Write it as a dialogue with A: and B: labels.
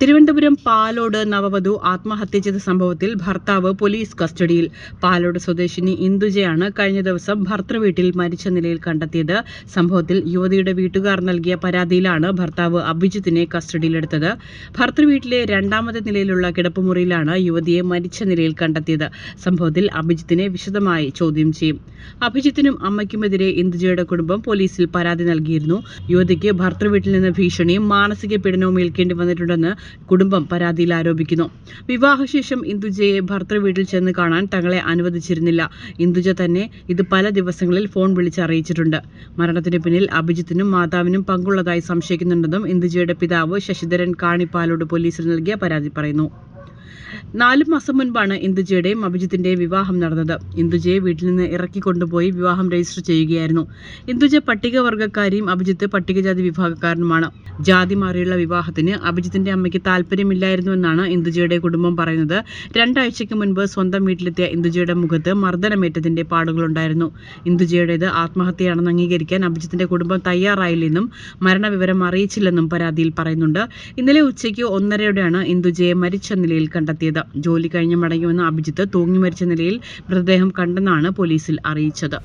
A: തിരുവനന്തപുരം പാലോട് നവവധു ആത്മഹത്യ ചെയ്ത സംഭവത്തിൽ ഭർത്താവ് പോലീസ് കസ്റ്റഡിയിൽ. പാലോട് സ്വദേശിനി ഇന്ദുജയാണ് കഴിഞ്ഞ ദിവസം ഭർത്തൃവീട്ടിൽ മരിച്ച നിലയിൽ കണ്ടെത്തിയത്. സംഭവത്തിൽ യുവതിയുടെ വീട്ടുകാർ നൽകിയ പരാതിയിലാണ് ഭർത്താവ് അഭിജിത്തിനെ കസ്റ്റഡിയിലെടുത്തത്. ഭർത്തൃവീട്ടിലെ രണ്ടാമത്തെ നിലയിലുള്ള കിടപ്പുമുറിയിലാണ് യുവതിയെ മരിച്ച നിലയിൽ കണ്ടെത്തിയത്. സംഭവത്തിൽ അഭിജിത്തിനെ വിശദമായി ചോദ്യം ചെയ്യും. അഭിജിത്തിനും അമ്മയ്ക്കുമെതിരെ ഇന്ദുജയുടെ കുടുംബം പോലീസിൽ പരാതി നൽകിയിരുന്നു. യുവതിക്ക് ഭർത്തൃവീട്ടിൽ നിന്ന് ഭീഷണിയും മാനസിക പീഡനവും ഏൽക്കേണ്ടി വന്നിട്ടുണ്ടെന്ന് കുടുംബം പരാതിയിൽ ആരോപിക്കുന്നു. വിവാഹശേഷം ഇന്ദുജയെ ഭർത്തൃവീട്ടിൽ ചെന്ന് കാണാൻ തങ്ങളെ അനുവദിച്ചിരുന്നില്ല. ഇന്ദുജ തന്നെ ഇത് പല ദിവസങ്ങളിൽ ഫോൺ വിളിച്ച് അറിയിച്ചിട്ടുണ്ട്. മരണത്തിന് പിന്നിൽ അഭിജിത്തിനും മാതാവിനും പങ്കുള്ളതായി സംശയിക്കുന്നുണ്ടെന്നും ഇന്ദുജയുടെ പിതാവ് ശശിധരൻ കാണിപ്പാലോട് പോലീസിൽ നൽകിയ പരാതി പറയുന്നു. നാലു മാസം മുൻപാണ് ഇന്ദുജയുടെയും അഭിജിത്തിന്റെയും വിവാഹം നടന്നത്. ഇന്ദുജയെ വീട്ടിൽ നിന്ന് ഇറക്കി കൊണ്ടുപോയി വിവാഹം രജിസ്റ്റർ ചെയ്യുകയായിരുന്നു. ഇന്ദുജ പട്ടികവർഗക്കാരിയും അഭിജിത്ത് പട്ടികജാതി വിഭാഗക്കാരനുമാണ്. ജാതി മാറിയുള്ള വിവാഹത്തിന് അഭിജിത്തിന്റെ അമ്മയ്ക്ക് താല്പര്യമില്ലായിരുന്നുവെന്നാണ് ഇന്ദുജയുടെ കുടുംബം പറയുന്നത്. രണ്ടാഴ്ചയ്ക്ക് മുൻപ് സ്വന്തം വീട്ടിലെത്തിയ ഇന്ദുജയുടെ മുഖത്ത് മർദ്ദനമേറ്റതിന്റെ പാടുകളുണ്ടായിരുന്നു. ഇന്ദുജയുടേത് ആത്മഹത്യയാണെന്ന് അംഗീകരിക്കാൻ അഭിജിത്തിന്റെ കുടുംബം തയ്യാറായില്ലെന്നും മരണവിവരം അറിയിച്ചില്ലെന്നും പരാതിയിൽ പറയുന്നുണ്ട്. ഇന്നലെ ഉച്ചയ്ക്ക് ഒന്നരയോടെയാണ് ഇന്ദുജയെ മരിച്ച നിലയിൽ കണ്ടെത്തിയത്. ജോലി കഴിഞ്ഞ് മടങ്ങി വന്ന അഭിജിത്ത് തൂങ്ങി മരിച്ച നിലയിൽ മൃതദേഹം കണ്ടെന്നാണ് പോലീസിൽ അറിയിച്ചത്